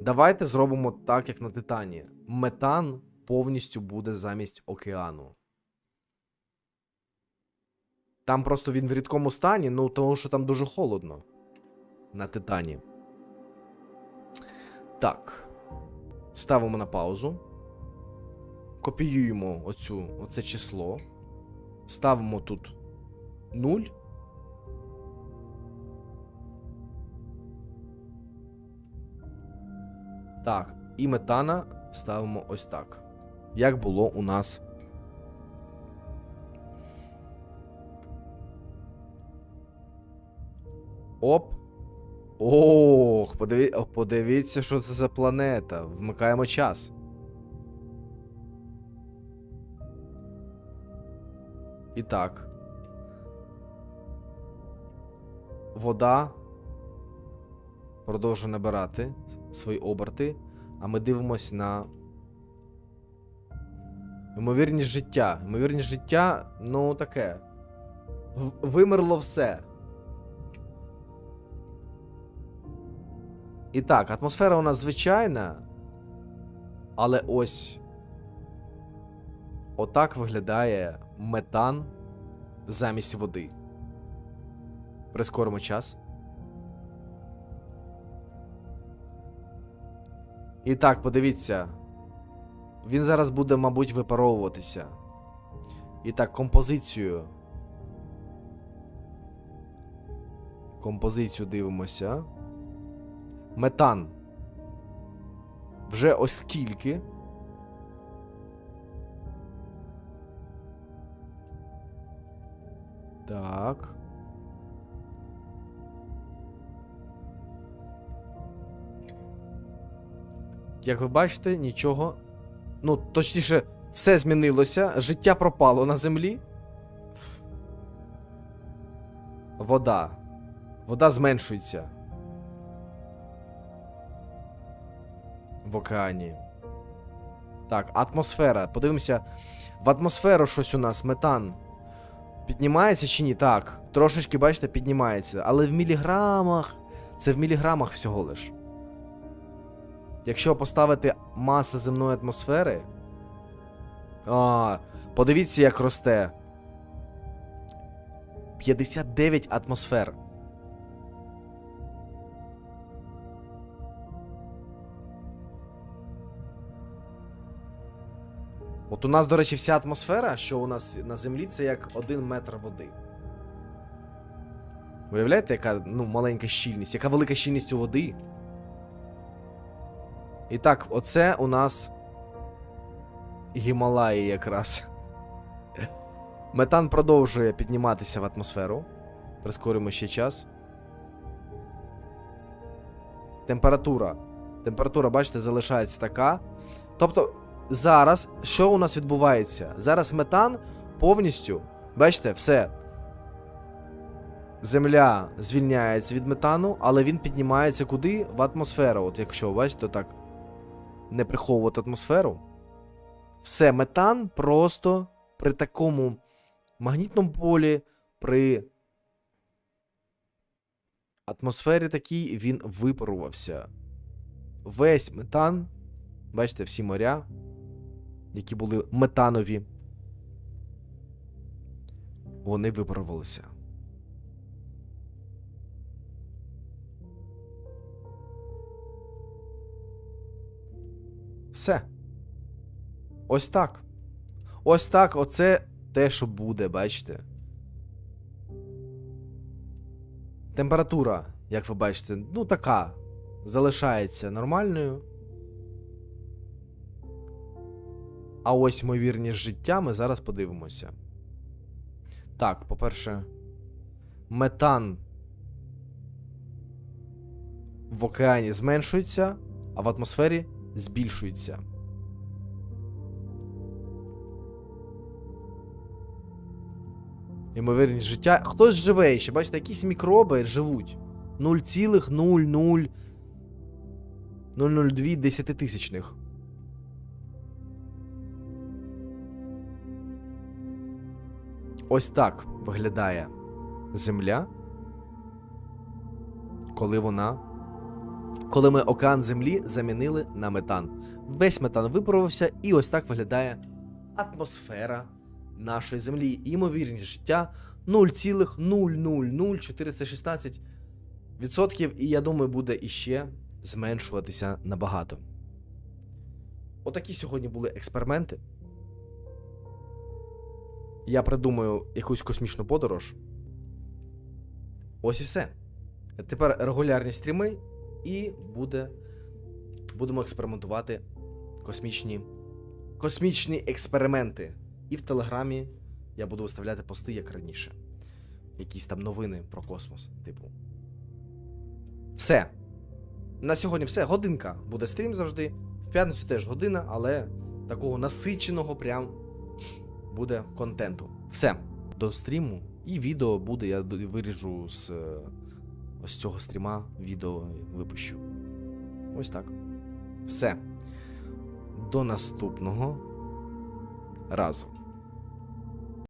Давайте зробимо так, як на Титані. Метан повністю буде замість океану. Там просто він в рідкому стані, ну тому що там дуже холодно. На Титані. Так. Ставимо на паузу. Копіюємо оцю, оце число. Ставимо тут 0. Так, і метана ставимо ось так. Як було у нас. Оп. Ох, подиві... подивіться, що це за планета. Вмикаємо час. І так. Вода продовжує набирати свої оберти, а ми дивимось на. Ймовірність життя. Ймовірність життя, ну таке. Вимерло все. І так, атмосфера у нас звичайна. Але ось. Отак виглядає метан замість води. Прискоримо час. І так, подивіться. Він зараз буде, мабуть, випаровуватися. І так, композицію. Композицію дивимося. Метан. Вже ось скільки. Так. Як ви бачите, нічого. Ну, точніше, все змінилося. Життя пропало на землі. Вода. Вода зменшується. В океані. Так, атмосфера. Подивимося. В атмосферу щось у нас метан. Піднімається чи ні? Так. Трошечки, бачите, піднімається. Але в міліграмах. Це в міліграмах всього лиш. Якщо поставити маса земної атмосфери. А, подивіться, як росте. 59 атмосфер. От у нас, до речі, вся атмосфера, що у нас на землі, це як один метр води. Уявляєте, яка ну, маленька щільність, яка велика щільність у води? І так, оце у нас Гімалаї якраз. Метан продовжує підніматися в атмосферу. Прискорюємо ще час. Температура. Температура, бачите, залишається така. Тобто, зараз що у нас відбувається? Зараз метан повністю. Бачите, все. Земля звільняється від метану, але він піднімається куди? В атмосферу. От якщо, бачите, так не приховувати атмосферу. Все, метан просто при такому магнітному полі, при атмосфері такій він випарувався. Весь метан, бачите, всі моря, які були метанові, вони випарувалися. Все. Ось так. Ось так, оце те, що буде, бачите. Температура, як ви бачите, ну така. Залишається нормальною. А ось ймовірність життя ми зараз подивимося. Так, по-перше, метан в океані зменшується, а в атмосфері збільшується. Ймовірність життя. Хтось живе ще, бачите, якісь мікроби живуть. 0,00 002 десятитисячних. Ось так виглядає Земля, коли вона коли ми океан землі замінили на метан. Весь метан випаровився, і ось так виглядає атмосфера нашої землі. Імовірність життя 0,000416 відсотків, і я думаю, буде іще зменшуватися набагато. Отакі сьогодні були експерименти. Я придумаю якусь космічну подорож. Ось і все. Тепер регулярні стріми, і буде. Будемо експериментувати космічні. Космічні експерименти. І в Телеграмі я буду виставляти пости, як раніше. Якісь там новини про космос, типу. Все. На сьогодні все. Годинка буде стрім завжди. В п'ятницю теж година, але такого насиченого прям буде контенту. Все. До стріму. І відео буде, я виріжу з е, ось цього стріма відео випущу. Ось так. Все. До наступного разу.